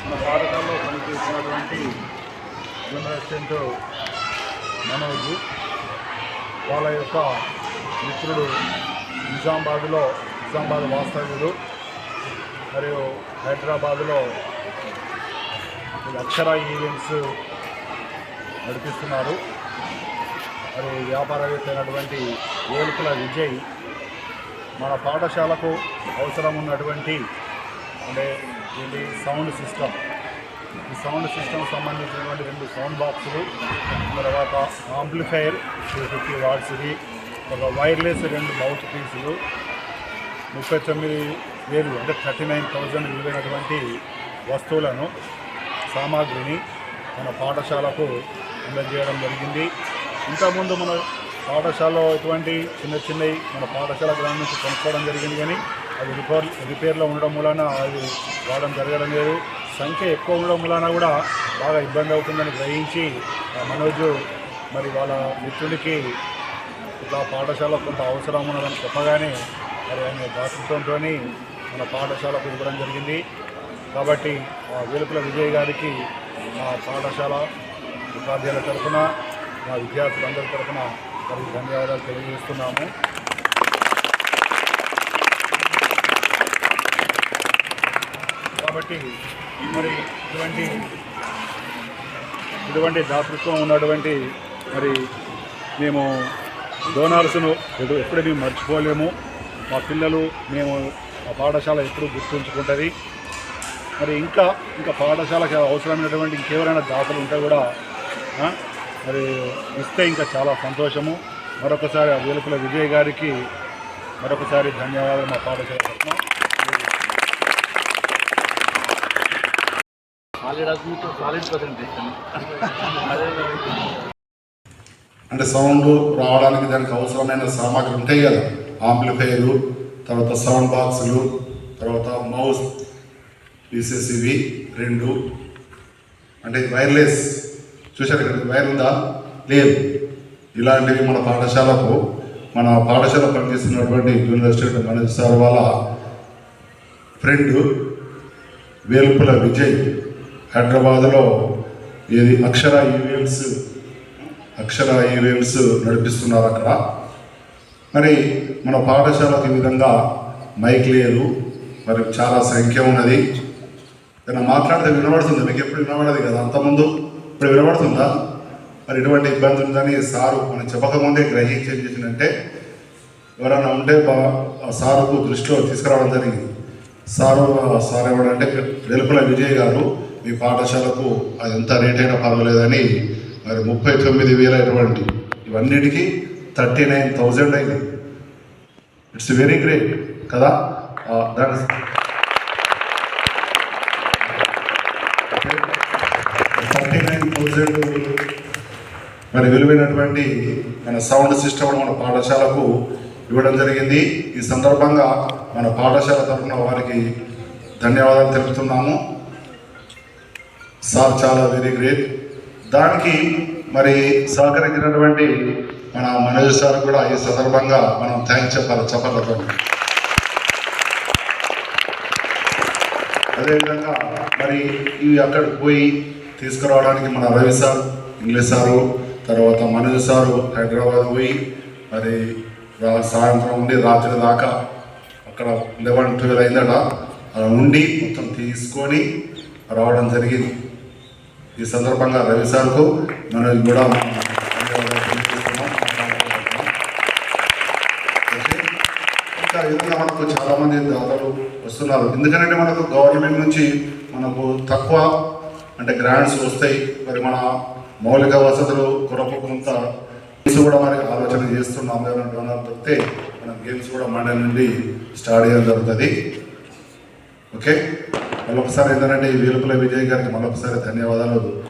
మన పాఠశాలలో పనిచేసినటువంటి జూనియర్ మనోజ్ వాళ్ళ యొక్క మిత్రుడు నిజామాబాద్లో నిజామాబాద్ వాస్తవ్యుడు మరియు హైదరాబాద్లో అక్షర ఈవెంట్స్ నడిపిస్తున్నారు. మరి వ్యాపారవేత్త అయినటువంటి ఏలుకుల విజయ్ మన పాఠశాలకు అవసరం ఉన్నటువంటి అంటే ఇది సౌండ్ సిస్టమ్ ఈ సౌండ్ సిస్టమ్ సంబంధించినటువంటి రెండు సౌండ్ బాక్సులు తర్వాత ఆంప్లిఫైర్ టూ ఫిఫ్టీ వాట్స్ది ఒక వైర్లెస్ రెండు మౌత్ పీసులు ముప్పై తొమ్మిది వేలు అంటే థర్టీ నైన్ థౌజండ్ విలువైనటువంటి వస్తువులను సామాగ్రిని మన పాఠశాలకు అందజేయడం జరిగింది. ఇంతకుముందు మన పాఠశాలలో ఎటువంటి చిన్న చిన్నవి మన పాఠశాల గ్రామం నుంచి కొనుక్కోవడం జరిగింది కానీ అది రిపేర్ రిపేర్లో ఉండడం వలన అది వాడడం జరగడం లేదు. సంఖ్య ఎక్కువ ఉండడం వలన కూడా బాగా ఇబ్బంది అవుతుందని గ్రహించి ఆ మనోజు మరి వాళ్ళ మిత్రుడికి ఇట్లా పాఠశాల కొంత అవసరం ఉన్నదని చెప్పగానే మరి ఆయన దాతృత్వంతో మన పాఠశాలకు ఇవ్వడం జరిగింది. కాబట్టి ఆ వేలుపుల విజయ్ గారికి మా పాఠశాల ఉపాధ్యాయుల తరఫున మా విద్యార్థులందరి తరఫున మరి ధన్యవాదాలు తెలియజేస్తున్నాము. కాబట్టి మరి ఇటువంటి ఇటువంటి దాతృత్వం ఉన్నటువంటి మరి మేము డోనార్స్ను ఎప్పుడు మేము మర్చిపోలేము. మా పిల్లలు మేము మా పాఠశాల ఎప్పుడు గుర్తుంచుకుంటుంది. మరి ఇంకా ఇంకా పాఠశాలకు అవసరమైనటువంటి ఇంకెవరైనా దాతలు ఉంటే కూడా మరి ఇస్తే ఇంకా చాలా సంతోషము. మరొకసారి ఆ వేలుపుల విజయ్ గారికి మరొకసారి ధన్యవాదాలు మా పాఠశాల అంటే సౌండ్ రావడానికి దానికి అవసరమైన సామాగ్రి ఉంటాయి కదా. ఆంప్లిఫైర్లు తర్వాత సౌండ్ బాక్సులు తర్వాత మౌస్ పీసెస్ ఇవి రెండు. అంటే వైర్లెస్ చూశారు ఇక్కడ వైర్ ఉందా లేదు. ఇలాంటివి మన పాఠశాలకు మన పాఠశాల పనిచేస్తున్నటువంటి యూనివర్సిటీ మనోజ్ సార్ వాళ్ళ ఫ్రెండ్ వేల్పుల విజయ్ హైదరాబాద్లో ఇది అక్షర ఈవెంట్స్ అక్షర ఈవెంట్స్ నడిపిస్తున్నారు అక్కడ. మరి మన పాఠశాలకు ఈ విధంగా మైక్ లేదు. మరి చాలా సంఖ్య ఉన్నది. ఏదైనా మాట్లాడితే వినబడుతుంది. మీకు ఎప్పుడు వినబడదు కదా అంతకుముందు? ఇప్పుడు వినబడుతుందా? మరి ఎటువంటి ఇబ్బంది ఉందని సారు మనం చెప్పకముందే గ్రహించి ఏం చేసిందంటే ఎవరైనా ఉంటే బా ఆ సారుకు దృష్టిలో తీసుకురావడం జరిగింది. సారు సార్ ఎవడంటే వెలుపల విజయ్ గారు మీ పాఠశాలకు అది ఎంత రేట్ అయినా పర్వాలేదని మరి ముప్పై తొమ్మిది వేలైనటువంటి ఇవన్నిటికీ థర్టీ నైన్ థౌజండ్ అయింది. ఇట్స్ వెరీ గ్రేట్ కదా? దాని మరి విలువైనటువంటి మన సౌండ్ సిస్టమ్ మన పాఠశాలకు ఇవ్వడం జరిగింది. ఈ సందర్భంగా మన పాఠశాల తరఫున వారికి ధన్యవాదాలు తెలుపుతున్నాము. సార్ చాలా వెరీ గ్రేట్. దానికి మరి సహకరించినటువంటి మన మనోజ్ సార్ కూడా ఈ సందర్భంగా మనం థ్యాంక్స్ చెప్పాలి చెప్పాలతో అదేవిధంగా మరి ఇవి అక్కడికి పోయి తీసుకురావడానికి మన రవి సార్ ఇంగ్లీష్ సారు తర్వాత మనోజ్ సారు హైదరాబాద్ పోయి మరి రా- సాయంత్రం ఉండి రాత్రి దాకా అక్కడ లెవెన్ ట్వెల్వ్ అయిందట. అలా ఉండి మొత్తం తీసుకొని రావడం జరిగింది. ఈ సందర్భంగా రవి సార్కు మనోజ్ కూడా ఇంకా విధంగా మనకు చాలామంది దాతలు వస్తున్నారు. ఎందుకంటే మనకు గవర్నమెంట్ నుంచి మనకు తక్కువ అంటే గ్రాంట్స్ వస్తాయి. మరి మన మౌలిక వసతులు కొరకు కొంత గేమ్స్ కూడా మరి ఆలోచన చేస్తున్నాం. ఏమైనా వస్తే మనం గేమ్స్ కూడా మండలి నుండి స్టార్ట్ చేయడం జరుగుతుంది. ఓకే? మళ్ళొకసారి ఏంటంటే ఈ వీలుపల విజయ్ గారికి మళ్ళొకసారి ధన్యవాదాలు.